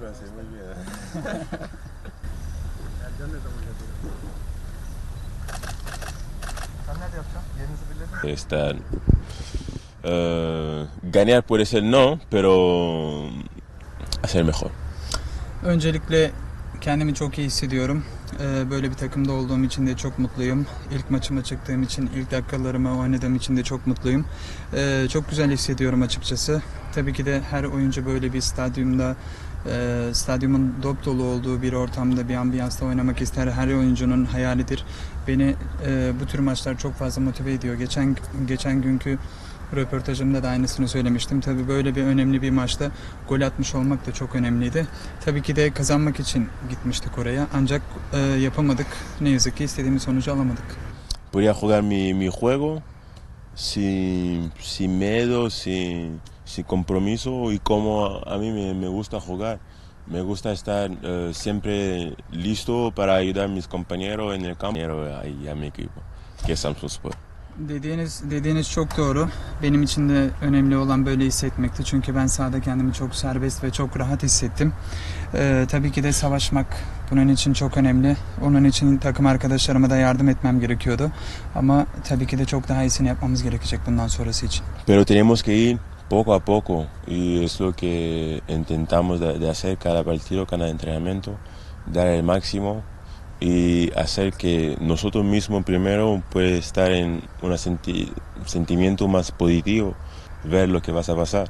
francés muy bien. Sen nerede yapacaksın? Yerinizi belirledin mi? Estar. eh, ganar puede ser no, pero hacer mejor. Öncelikle kendimi çok iyi hissediyorum. Ee, Böyle bir takımda olduğum için de çok mutluyum. İlk maçıma çıktığım için, ilk dakikalarımı oynadığım için de çok mutluyum. Ee, Çok güzel hissediyorum açıkçası. Tabii ki de her oyuncu böyle bir stadyumda, e, stadyumun dop dolu olduğu bir ortamda, bir ambiyansta oynamak ister. Her oyuncunun hayalidir. Beni e, bu tür maçlar çok fazla motive ediyor. Geçen geçen günkü röportajımda da aynısını söylemiştim. Tabii böyle bir önemli bir maçta gol atmış olmak da çok önemliydi. Tabii ki de kazanmak için gitmiştik oraya. Ancak e, yapamadık. Ne yazık ki istediğimiz sonucu alamadık. Podría jugar mi, mi juego sin, sin miedo, sin, sin compromiso y como a, mí me, me gusta jugar. Me gusta estar eh, siempre listo para ayudar a mis compañeros en el campo y a mi equipo, que es Samsung Sport. Dediğiniz dediğiniz çok doğru. Benim için de önemli olan böyle hissetmekti. Çünkü ben sahada kendimi çok serbest ve çok rahat hissettim. Ee, tabii ki de savaşmak bunun için çok önemli. Onun için takım arkadaşlarıma da yardım etmem gerekiyordu. Ama tabii ki de çok daha iyisini yapmamız gerekecek bundan sonrası için. Pero tenemos que ir poco a poco y es lo que intentamos de, hacer cada partido, cada entrenamiento, dar el máximo y hacer que nosotros mismos primero puede estar en un sentimiento más positivo, ver lo que vas a pasar.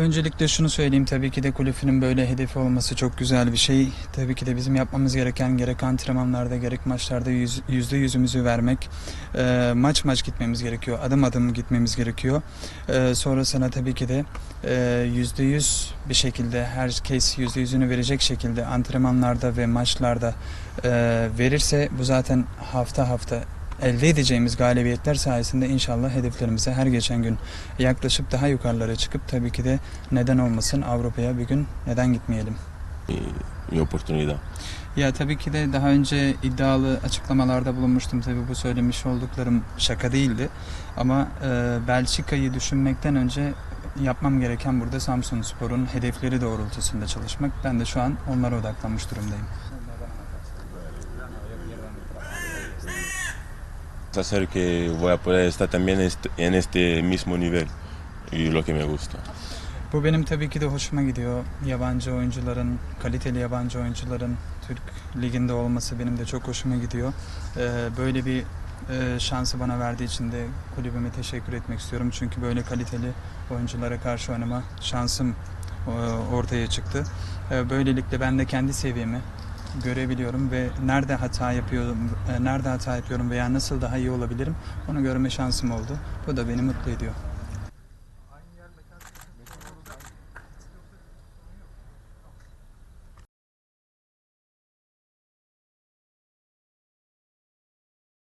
Öncelikle şunu söyleyeyim tabii ki de kulübünün böyle hedefi olması çok güzel bir şey. Tabii ki de bizim yapmamız gereken gerek antrenmanlarda gerek maçlarda yüz, yüzde yüzümüzü vermek. Ee, maç maç gitmemiz gerekiyor. Adım adım gitmemiz gerekiyor. Ee, sonrasına tabii ki de e, yüzde yüz bir şekilde herkes yüzde yüzünü verecek şekilde antrenmanlarda ve maçlarda e, verirse bu zaten hafta hafta elde edeceğimiz galibiyetler sayesinde inşallah hedeflerimize her geçen gün yaklaşıp daha yukarılara çıkıp tabii ki de neden olmasın Avrupa'ya bir gün neden gitmeyelim. Mi oportunidad. Ya tabii ki de daha önce iddialı açıklamalarda bulunmuştum. Tabii bu söylemiş olduklarım şaka değildi. Ama e, Belçika'yı düşünmekten önce yapmam gereken burada Samsun Spor'un hedefleri doğrultusunda çalışmak. Ben de şu an onlara odaklanmış durumdayım. Hacer que voy a poder estar también en este mismo nivel y lo que me gusta. Bu benim tabii ki de hoşuma gidiyor. Yabancı oyuncuların, kaliteli yabancı oyuncuların Türk liginde olması benim de çok hoşuma gidiyor. Ee, böyle bir e, şansı bana verdiği için de kulübüme teşekkür etmek istiyorum. Çünkü böyle kaliteli oyunculara karşı oynama şansım e, ortaya çıktı. E, böylelikle ben de kendi seviyemi görebiliyorum ve nerede hata yapıyorum, e, nerede hata yapıyorum veya nasıl daha iyi olabilirim onu görme şansım oldu. Bu da beni mutlu ediyor.